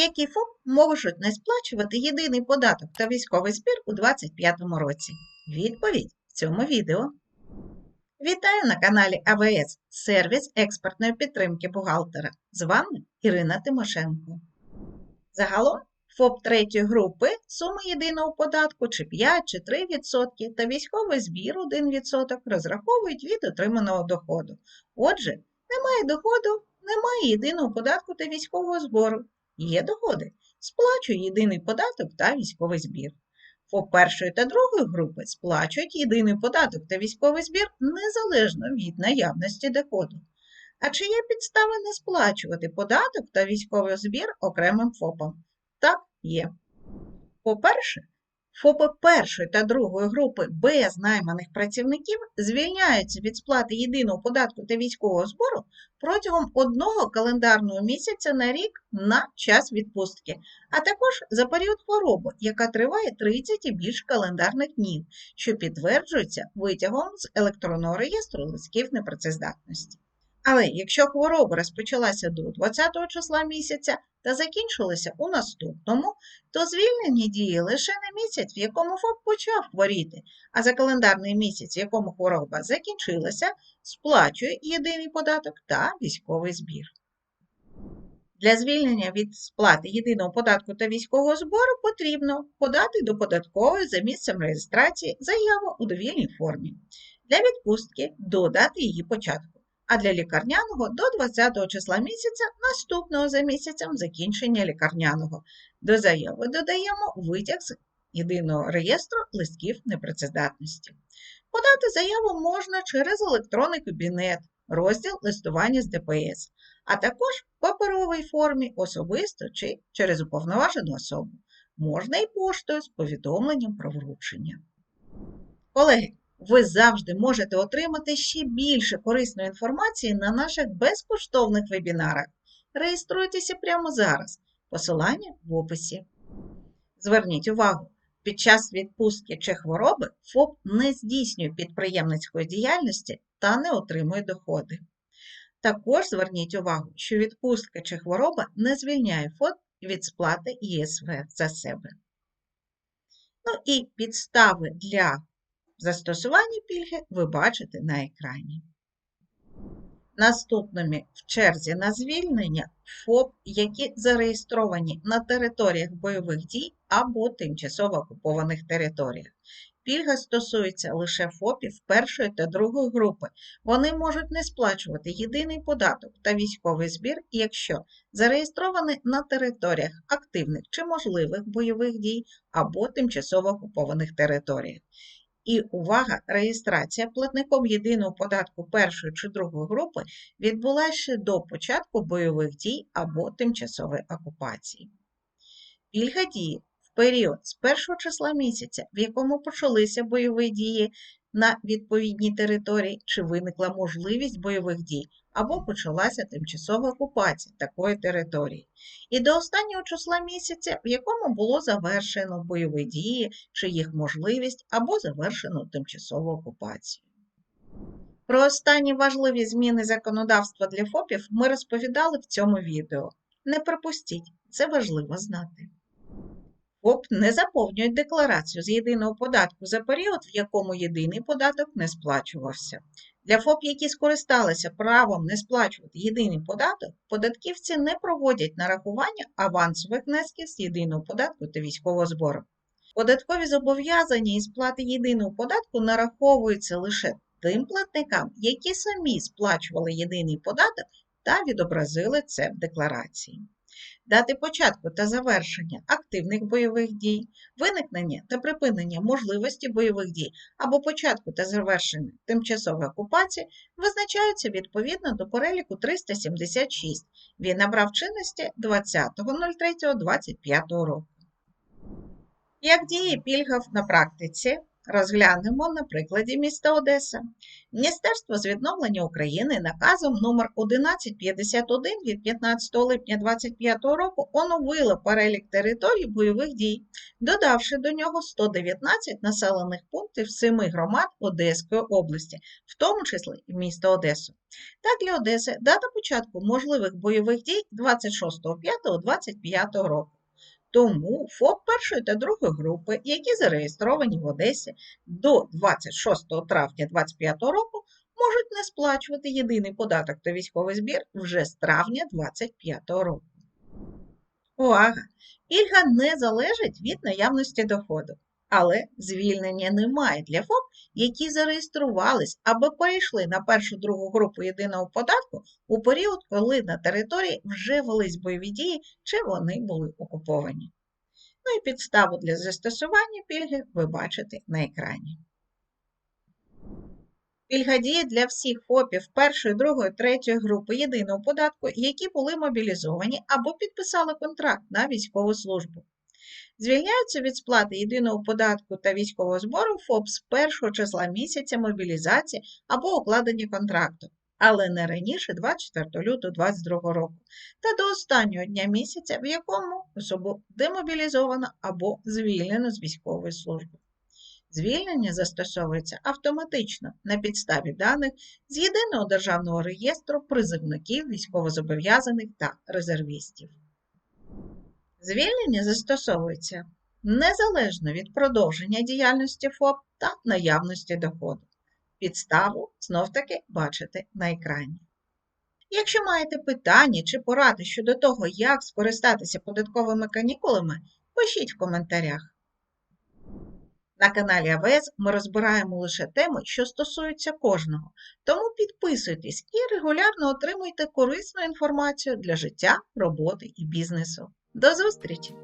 Які ФОП можуть не сплачувати єдиний податок та військовий збір у 2025 році? Відповідь в цьому відео. Вітаю на каналі АВС Сервіс експертної підтримки бухгалтера. З вами Ірина Тимошенко. Загалом ФОП третьої групи суми єдиного податку чи 5 чи 3% та військовий збір 1% розраховують від отриманого доходу. Отже, немає доходу, немає єдиного податку та військового збору. Є доходи, сплачує єдиний податок та військовий збір. ФОП першої та другої групи сплачують єдиний податок та військовий збір незалежно від наявності доходу. А чи є підстави не сплачувати податок та військовий збір окремим ФОПам? Так, є. По-перше, ФОПи першої та другої групи без найманих працівників звільняються від сплати єдиного податку та військового збору протягом одного календарного місяця на рік на час відпустки, а також за період хвороби, яка триває 30 і більше календарних днів, що підтверджується витягом з електронного реєстру листків непрацездатності. Але якщо хвороба розпочалася до 20 числа місяця та закінчилася у наступному, то звільнення діє лише на місяць, в якому ФОП почав хворіти, а за календарний місяць, в якому хвороба закінчилася, сплачує єдиний податок та військовий збір. Для звільнення від сплати єдиного податку та військового збору потрібно подати до податкової за місцем реєстрації заяву у довільній формі. Для відпустки додати її початку а для лікарняного до 20 числа місяця наступного за місяцем закінчення лікарняного. До заяви додаємо витяг з єдиного реєстру листків непрацездатності. Подати заяву можна через електронний кабінет, розділ листування з ДПС, а також в паперовій формі особисто чи через уповноважену особу. Можна і поштою з повідомленням про вручення. Колеги, ви завжди можете отримати ще більше корисної інформації на наших безкоштовних вебінарах. Реєструйтеся прямо зараз. Посилання в описі. Зверніть увагу, під час відпустки чи хвороби ФОП не здійснює підприємницької діяльності та не отримує доходи. Також зверніть увагу, що відпустка чи хвороба не звільняє ФОП від сплати ЄСВ за себе. Ну і підстави для Застосування пільги ви бачите на екрані. Наступними в черзі на звільнення ФОП, які зареєстровані на територіях бойових дій або тимчасово окупованих територіях. Пільга стосується лише ФОПів першої та другої групи. Вони можуть не сплачувати єдиний податок та військовий збір, якщо зареєстровані на територіях активних чи можливих бойових дій або тимчасово окупованих територіях. І увага, реєстрація платником єдиного податку першої чи другої групи відбулася ще до початку бойових дій або тимчасової окупації. Пільга дії в період з першого числа місяця, в якому почалися бойові дії на відповідній території, чи виникла можливість бойових дій, або почалася тимчасова окупація такої території, і до останнього числа місяця, в якому було завершено бойові дії, чи їх можливість, або завершено тимчасову окупацію. Про останні важливі зміни законодавства для ФОПів ми розповідали в цьому відео. Не пропустіть, це важливо знати. ФОП не заповнюють декларацію з єдиного податку за період, в якому єдиний податок не сплачувався. Для ФОП, які скористалися правом не сплачувати єдиний податок, податківці не проводять нарахування авансових внесків з єдиного податку та військового збору. Податкові зобов'язання і сплати єдиного податку нараховуються лише тим платникам, які самі сплачували єдиний податок та відобразили це в декларації дати початку та завершення активних бойових дій, виникнення та припинення можливості бойових дій або початку та завершення тимчасової окупації визначаються відповідно до переліку 376. Він набрав чинності 20.03.25 року. Як діє пільга на практиці? Розглянемо на прикладі міста Одеса. Міністерство з відновлення України наказом номер 1151 від 15 липня 2025 року оновило перелік територій бойових дій, додавши до нього 119 населених пунктів семи громад Одеської області, в тому числі і місто Одесу. Так для Одеси дата початку можливих бойових дій 26.05.25 року. Тому ФОП першої та другої групи, які зареєстровані в Одесі до 26 травня 2025 року, можуть не сплачувати єдиний податок та військовий збір вже з травня 2025 року. Увага! Пільга не залежить від наявності доходу, але звільнення немає для ФОП, які зареєструвались або перейшли на першу другу групу єдиного податку у період, коли на території вже велись бойові дії чи вони були окуповані. Ну і підставу для застосування пільги ви бачите на екрані. Пільга діє для всіх ФОПів першої, другої, третьої групи єдиного податку, які були мобілізовані або підписали контракт на військову службу. Звільняються від сплати єдиного податку та військового збору ФОП з першого числа місяця мобілізації або укладення контракту, але не раніше 24 лютого 2022 року, та до останнього дня місяця, в якому особу демобілізовано або звільнено з військової служби. Звільнення застосовується автоматично на підставі даних з єдиного державного реєстру призовників, військовозобов'язаних та резервістів. Звільнення застосовується незалежно від продовження діяльності ФОП та наявності доходу. Підставу знов-таки бачите на екрані. Якщо маєте питання чи поради щодо того, як скористатися податковими канікулами, пишіть в коментарях. На каналі АВС ми розбираємо лише теми, що стосуються кожного, тому підписуйтесь і регулярно отримуйте корисну інформацію для життя, роботи і бізнесу. До зустрічі!